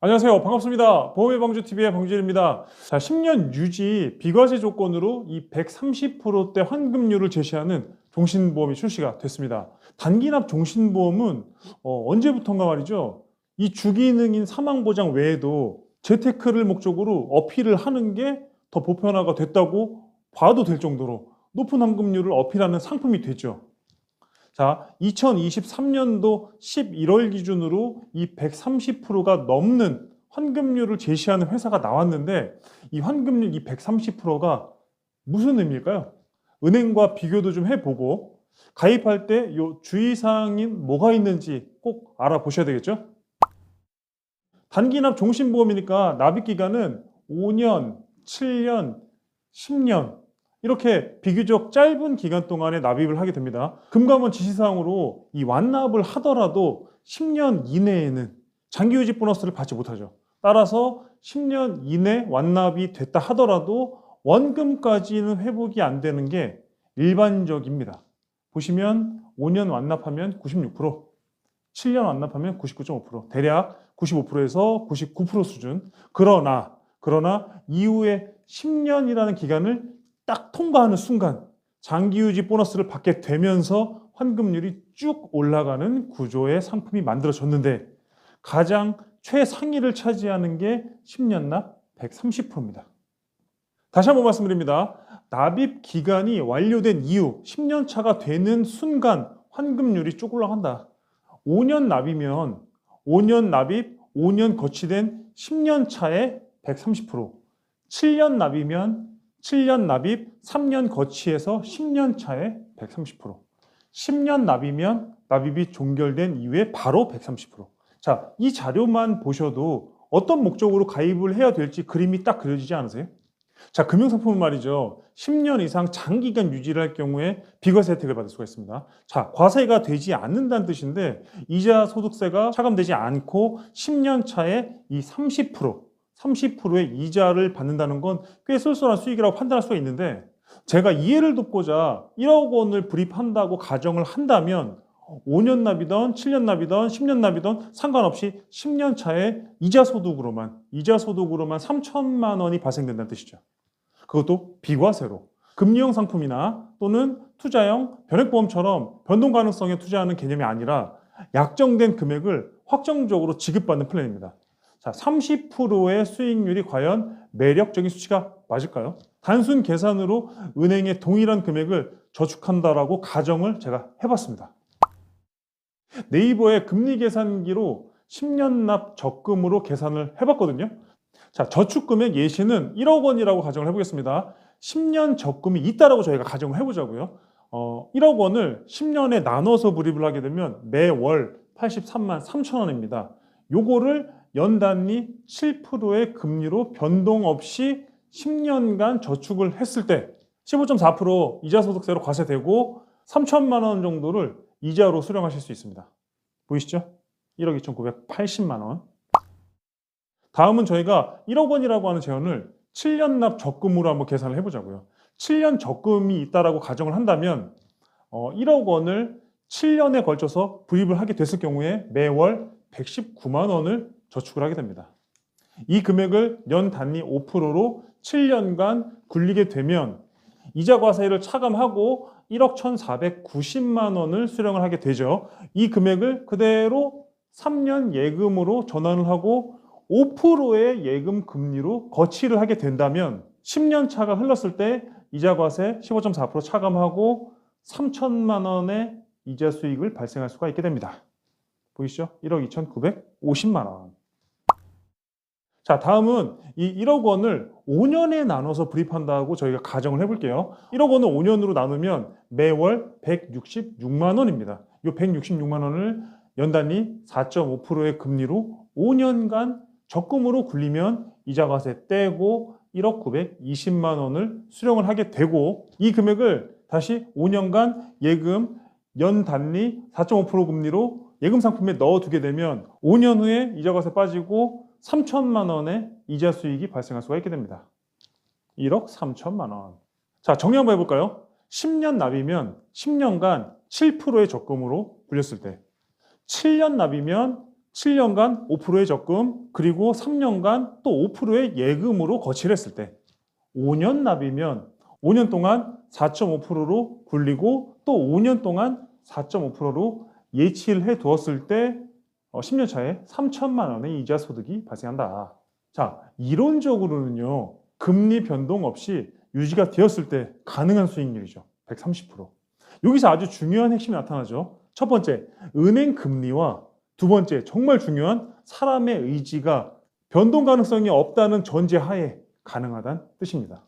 안녕하세요. 반갑습니다. 보험의 방주TV의 방주일입니다. 자, 10년 유지 비과세 조건으로 이 130%대 환급률을 제시하는 종신보험이 출시가 됐습니다. 단기납 종신보험은 어, 언제부턴가 말이죠. 이 주기능인 사망보장 외에도 재테크를 목적으로 어필을 하는 게 더 보편화가 됐다고 봐도 될 정도로 높은 환급률을 어필하는 상품이 됐죠. 자, 2023년도 11월 기준으로 이 130%가 넘는 환급률을 제시하는 회사가 나왔는데 이 환급률 이 130%가 무슨 의미일까요? 은행과 비교도 좀 해보고 가입할 때요 주의사항이 뭐가 있는지 꼭 알아보셔야 되겠죠? 단기납 종신보험이니까 납입 기간은 5년, 7년, 10년 이렇게 비교적 짧은 기간 동안에 납입을 하게 됩니다. 금감원 지시사항으로 이 완납을 하더라도 10년 이내에는 장기유지 보너스를 받지 못하죠. 따라서 10년 이내 완납이 됐다 하더라도 원금까지는 회복이 안 되는 게 일반적입니다. 보시면 5년 완납하면 96%, 7년 완납하면 99.5%, 대략 95%에서 99% 수준. 그러나 그러나 이후에 10년이라는 기간을 딱 통과하는 순간 장기 유지 보너스를 받게 되면서 환급률이 쭉 올라가는 구조의 상품이 만들어졌는데 가장 최상위를 차지하는 게 10년 납 130%입니다. 다시 한번 말씀드립니다. 납입 기간이 완료된 이후 10년 차가 되는 순간 환급률이 쭉 올라간다. 5년 납이면 5년 납입, 5년 거치된 10년 차에 130%, 7년 납이면 7년 납입, 3년 거치해서 10년 차에 130%, 10년 납이면 납입이 종결된 이후에 바로 130%. 자, 이 자료만 보셔도 어떤 목적으로 가입을 해야 될지 그림이 딱 그려지지 않으세요? 자, 금융상품은 말이죠. 10년 이상 장기간 유지를 할 경우에 비과세 혜택을 받을 수가 있습니다. 자, 과세가 되지 않는다는 뜻인데 이자 소득세가 차감되지 않고 10년 차에 이 30%, 30%의 이자를 받는다는 건 꽤 쏠쏠한 수익이라고 판단할 수가 있는데 제가 이해를 돕고자 1억 원을 불입한다고 가정을 한다면 5년 납이던 7년 납이던 10년 납이던 상관없이 10년 차에 이자 소득으로만 이자 소득으로만 3천만 원이 발생된다는 뜻이죠. 그것도 비과세로 금리형 상품이나 또는 투자형 변액보험처럼 변동 가능성에 투자하는 개념이 아니라 약정된 금액을 확정적으로 지급받는 플랜입니다. 자, 30%의 수익률이 과연 매력적인 수치가 맞을까요? 단순 계산으로 은행에 동일한 금액을 저축한다라고 가정을 제가 해봤습니다. 네이버의 금리 계산기로 10년 납 적금으로 계산을 해봤거든요. 자, 저축금액 예시는 1억 원이라고 가정을 해보겠습니다. 10년 적금이 있다라고 저희가 가정을 해보자고요. 어, 1억 원을 10년에 나눠서 불입을 하게 되면 매월 83만 3천 원입니다. 요거를 연단위 7%의 금리로 변동 없이 10년간 저축을 했을 때 15.4% 이자 소득세로 과세되고 3천만 원 정도를 이자로 수령하실 수 있습니다. 보이시죠? 1억 2,980만 원. 다음은 저희가 1억 원이라고 하는 재원을 7년 납 적금으로 한번 계산을 해보자고요. 7년 적금이 있다라고 가정을 한다면 어, 1억 원을 7년에 걸쳐서 부입을 하게 됐을 경우에 매월 119만 원을 저축을 하게 됩니다. 이 금액을 연 단위 5%로 7년간 굴리게 되면 이자 과세를 차감하고 1억 1,490만 원을 수령을 하게 되죠. 이 금액을 그대로 3년 예금으로 전환을 하고 5%의 예금 금리로 거치를 하게 된다면 10년 차가 흘렀을 때 이자 과세 15.4% 차감하고 3천만 원의 이자 수익을 발생할 수가 있게 됩니다. 보이시죠? 1억 2,950만 원. 자, 다음은 이 1억 원을 5년에 나눠서 불입한다고 저희가 가정을 해볼게요. 1억 원을 5년으로 나누면 매월 166만 원입니다. 이 166만 원을 연단위 4.5%의 금리로 5년간 적금으로 굴리면 이자과세 떼고 1억 920만 원을 수령을 하게 되고 이 금액을 다시 5년간 예금 연 단위 4.5% 금리로 예금 상품에 넣어두게 되면 5년 후에 이자과세 빠지고 3천만 원의 이자 수익이 발생할 수가 있게 됩니다. 1억 3천만 원. 자, 정리 한번 해볼까요? 10년 납이면 10년간 7%의 적금으로 굴렸을 때 7년 납이면 7년간 5%의 적금 그리고 3년간 또 5%의 예금으로 거치를 했을 때 5년 납이면 5년 동안 4.5%로 굴리고 또 5년 동안 4.5%로 예치를 해 두었을 때 10년 차에 3천만 원의 이자 소득이 발생한다. 자, 이론적으로는요. 금리 변동 없이 유지가 되었을 때 가능한 수익률이죠. 130%. 여기서 아주 중요한 핵심이 나타나죠. 첫 번째, 은행 금리와 두 번째, 정말 중요한 사람의 의지가 변동 가능성이 없다는 전제 하에 가능하다는 뜻입니다.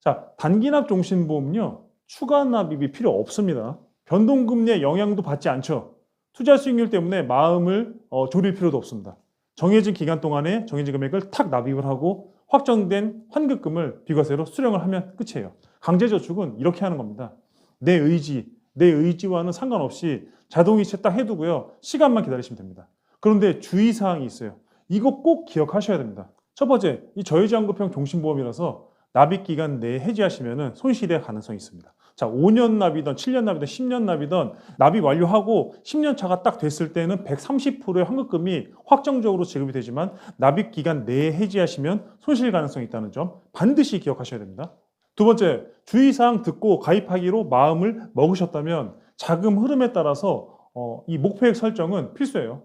자, 단기납 종신보험은요, 추가 납입이 필요 없습니다. 변동금리의 영향도 받지 않죠. 투자 수익률 때문에 마음을 어, 졸일 필요도 없습니다. 정해진 기간 동안에 정해진 금액을 탁 납입을 하고 확정된 환급금을 비과세로 수령을 하면 끝이에요. 강제저축은 이렇게 하는 겁니다. 내 의지, 내 의지와는 상관없이 자동이체 딱 해두고요. 시간만 기다리시면 됩니다. 그런데 주의사항이 있어요. 이거 꼭 기억하셔야 됩니다. 첫 번째, 이 저해지환급형 종신보험이라서 납입 기간 내에 해지하시면 손실의 가능성이 있습니다. 자, 5년 납이든 7년 납이든 10년 납이든 납입 완료하고 10년 차가 딱 됐을 때는 130%의 환급금이 확정적으로 지급이 되지만 납입 기간 내에 해지하시면 손실 가능성이 있다는 점 반드시 기억하셔야 됩니다. 두 번째, 주의사항 듣고 가입하기로 마음을 먹으셨다면 자금 흐름에 따라서 어, 이 목표액 설정은 필수예요.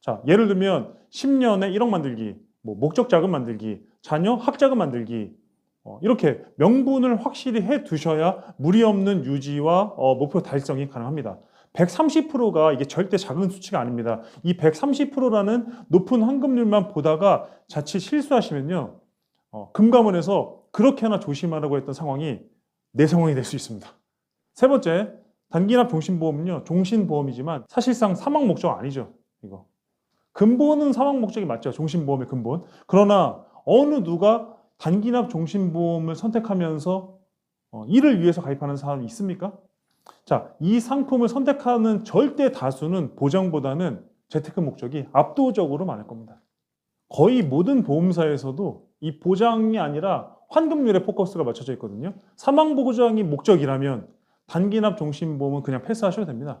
자, 예를 들면 10년에 1억 만들기, 뭐 목적 자금 만들기, 자녀 학자금 만들기, 어, 이렇게 명분을 확실히 해 두셔야 무리 없는 유지와 어, 목표 달성이 가능합니다. 130%가 이게 절대 작은 수치가 아닙니다. 이 130%라는 높은 환급률만 보다가 자칫 실수하시면요. 어, 금감원에서 그렇게 하나 조심하라고 했던 상황이 내 상황이 될 수 있습니다. 세 번째, 단기납 종신보험은요. 종신보험이지만 사실상 사망 목적 아니죠. 이거. 근본은 사망 목적이 맞죠. 종신보험의 근본. 그러나 어느 누가 단기납 종신보험을 선택하면서 어, 이를 위해서 가입하는 사람이 있습니까? 자, 이 상품을 선택하는 절대 다수는 보장보다는 재테크 목적이 압도적으로 많을 겁니다. 거의 모든 보험사에서도 이 보장이 아니라 환급률에 포커스가 맞춰져 있거든요. 사망 보장이 목적이라면 단기납 종신보험은 그냥 패스하셔도 됩니다.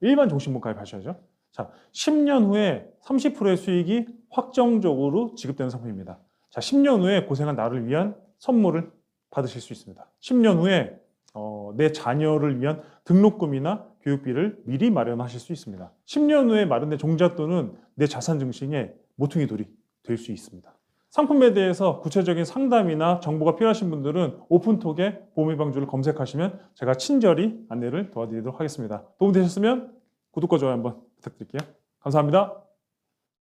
일반 종신보험 가입하셔야죠. 자, 10년 후에 30%의 수익이 확정적으로 지급되는 상품입니다. 자, 10년 후에 고생한 나를 위한 선물을 받으실 수 있습니다. 10년 후에 어, 내 자녀를 위한 등록금이나 교육비를 미리 마련하실 수 있습니다. 10년 후에 마련된 종잣돈은 내 자산 증식의 모퉁이 돌이 될 수 있습니다. 상품에 대해서 구체적인 상담이나 정보가 필요하신 분들은 오픈톡에 보험예방주를 검색하시면 제가 친절히 안내를 도와드리도록 하겠습니다. 도움되셨으면 구독과 좋아요 한번 부탁드릴게요. 감사합니다.